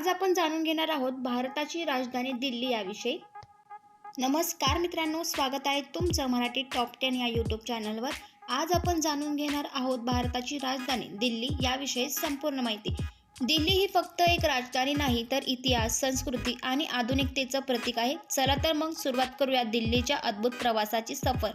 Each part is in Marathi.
आज आपण जाणून घेणार आहोत भारताची राजधानी दिल्ली याविषयी. नमस्कार मित्रांनो स्वागत आहे तुमचं मराठी टॉप टेन या यूट्यूब चॅनलवर आज आपण जाणून घेणार आहोत भारताची राजधानी दिल्ली याविषयी संपूर्ण माहिती. दिल्ली ही फक्त एक राजधानी नाही तर इतिहास संस्कृती आणि आधुनिकतेचं प्रतीक आहे. चला तर मग सुरुवात करूया दिल्लीच्या अद्भुत प्रवासाची सफर.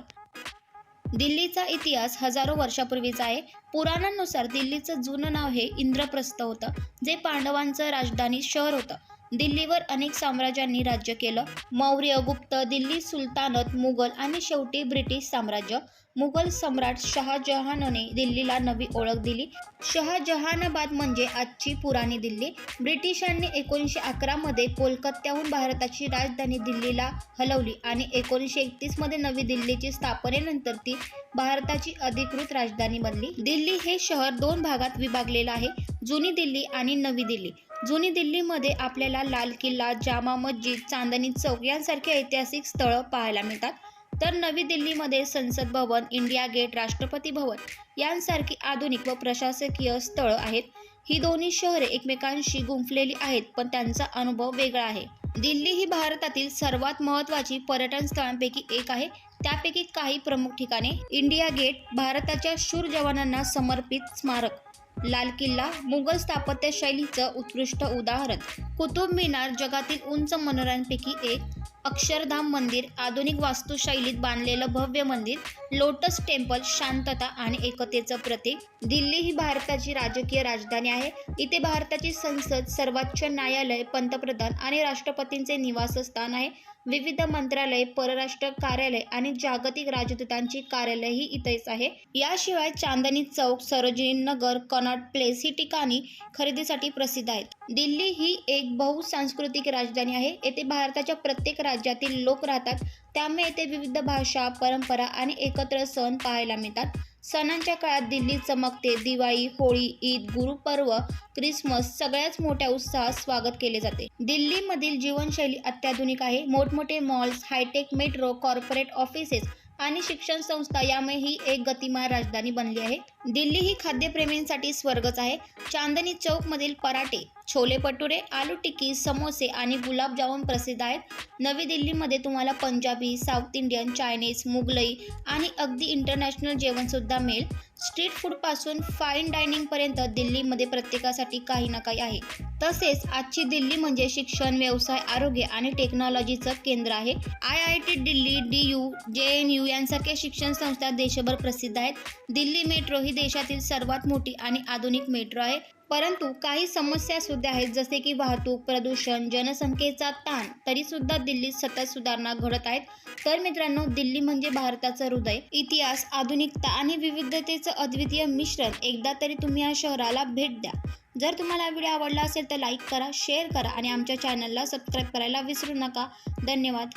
दिल्लीचा इतिहास हजारो वर्षापूर्वीचा आहे. पुराणांनुसार दिल्लीचं जुनं नाव हे इंद्रप्रस्थ होतं जे पांडवांचं राजधानी शहर होतं. दिल्लीवर अनेक साम्राज्यांनी राज्य केलं. मौर्य गुप्त दिल्ली सुलतानत मुघल आणि शेवटी ब्रिटिश साम्राज्य. मुघल सम्राट शहाजहानने दिल्लीला नवी ओळख दिली. शहाजहानाबाद म्हणजे आजची पुराणी दिल्ली. ब्रिटिशांनी एकोणीसशे अकरामध्ये कोलकात्याहून भारताची राजधानी दिल्लीला हलवली आणि एकोणीसशे एकतीसमध्ये नवी दिल्लीची स्थापनेनंतर ती भारताची अधिकृत राजधानी बनली. दिल्ली हे शहर दोन भागात विभागलेलं आहे. जुनी दिल्ली आणि नवी दिल्ली. जुनी दिल्लीमध्ये आपल्याला लाल किल्ला जामा मस्जिद चांदणी चौक यांसारखी ऐतिहासिक स्थळं पाहायला मिळतात. तर नवी दिल्लीमध्ये संसद भवन इंडिया गेट राष्ट्रपती भवन यांसारखी आधुनिक व प्रशासकीय स्थळं आहेत. ही दोन्ही शहरे एकमेकांशी गुंफलेली आहेत पण त्यांचा अनुभव वेगळा आहे. दिल्ली ही भारतातील सर्वात महत्त्वाची पर्यटन स्थळांपैकी एक आहे. त्यापैकी काही प्रमुख ठिकाणे इंडिया गेट भारताच्या शूर जवानांना समर्पित स्मारक. लाल किल्ला मुघल स्थापत्य शैलीचं उत्कृष्ट उदाहरण. कुतुब मिनार जगातील उंच मनोऱ्यांपैकी एक. अक्षरधाम मंदिर आधुनिक वास्तुशैलीत बांधलेलं भव्य मंदिर लोटस टेम्पल शांतता आणि एकतेचं प्रतीक. दिल्ली ही भारताची राजकीय राजधानी आहे. इथे भारताची संसद सर्वोच्च न्यायालय पंतप्रधान आणि राष्ट्रपतींचे निवासस्थान आहे. विविध मंत्रालय परराष्ट्र कार्यालय आणि जागतिक राजदूतांची कार्यालयही इथेच आहे. याशिवाय चांदणी चौक सरोजिनी नगर कनॉट प्लेस ही ठिकाणी खरेदीसाठी प्रसिद्ध आहेत. दिल्ली ही एक बहुसांस्कृतिक राजधानी आहे. येथे भारताच्या प्रत्येक राज्यातील लोक राहतात. त्यामुळे येथे विविध भाषा परंपरा आणि एकत्र सण पाहायला मिळतात. सणांच्या काळात दिल्ली चमकते. दिवाळी होळी ईद गुरुपर्व क्रिसमस सगळ्याच मोठ्या उत्साहात स्वागत केले जाते. दिल्लीमधील जीवनशैली अत्याधुनिक आहे. मोठमोठे malls hi tech metro corporate offices आणि शिक्षण संस्था यामुळे ही एक गतिमान राजधानी बनली आहे. दिल्ली ही खाद्यप्रेमींसाठी स्वर्गच आहे. चांदनी चौकमधील पराठे छोले भटुरे आलू टिक्की समोसे आणि गुलाबजामुन प्रसिद्ध आहेत. नवी दिल्लीमध्ये तुम्हाला Punjabi south Indian Chinese Mughlai आणि अगदी इंटरनॅशनल जेवणसुद्धा मिळेल. स्ट्रीट फूडपासून फाईन डायनिंगपर्यंत दिल्लीमध्ये प्रत्येकासाठी काही ना काही आहे. तसेच आजची दिल्ली म्हणजे शिक्षण व्यवसाय आरोग्य आणि टेक्नॉलॉजीचं केंद्र आहे. I I T Delhi D U J N U यांसारख्या शिक्षण संस्था देशभर प्रसिद्ध आहेत. दिल्ली मेट्रो ही देशातील सर्वात मोठी आणि आधुनिक मेट्रो आहे. परंतु काही समस्या सुद्धा आहेत जसे की वाहतूक प्रदूषण जनसंख्येचा ताण तरी सुद्धा दिल्लीत सतत सुधारणा घडत आहेत. तर मित्रांनो दिल्ली म्हणजे भारताचं हृदय. इतिहास आधुनिकता आणि विविधतेचं अद्वितीय मिश्रण एकदा तरी तुम्ही या शहराला भेट द्या. जर तुम्हाला व्हिडिओ आवडला असेल तर लाईक करा शेअर करा आणि आमच्या चॅनलला सबस्क्राईब करायला विसरू नका. धन्यवाद.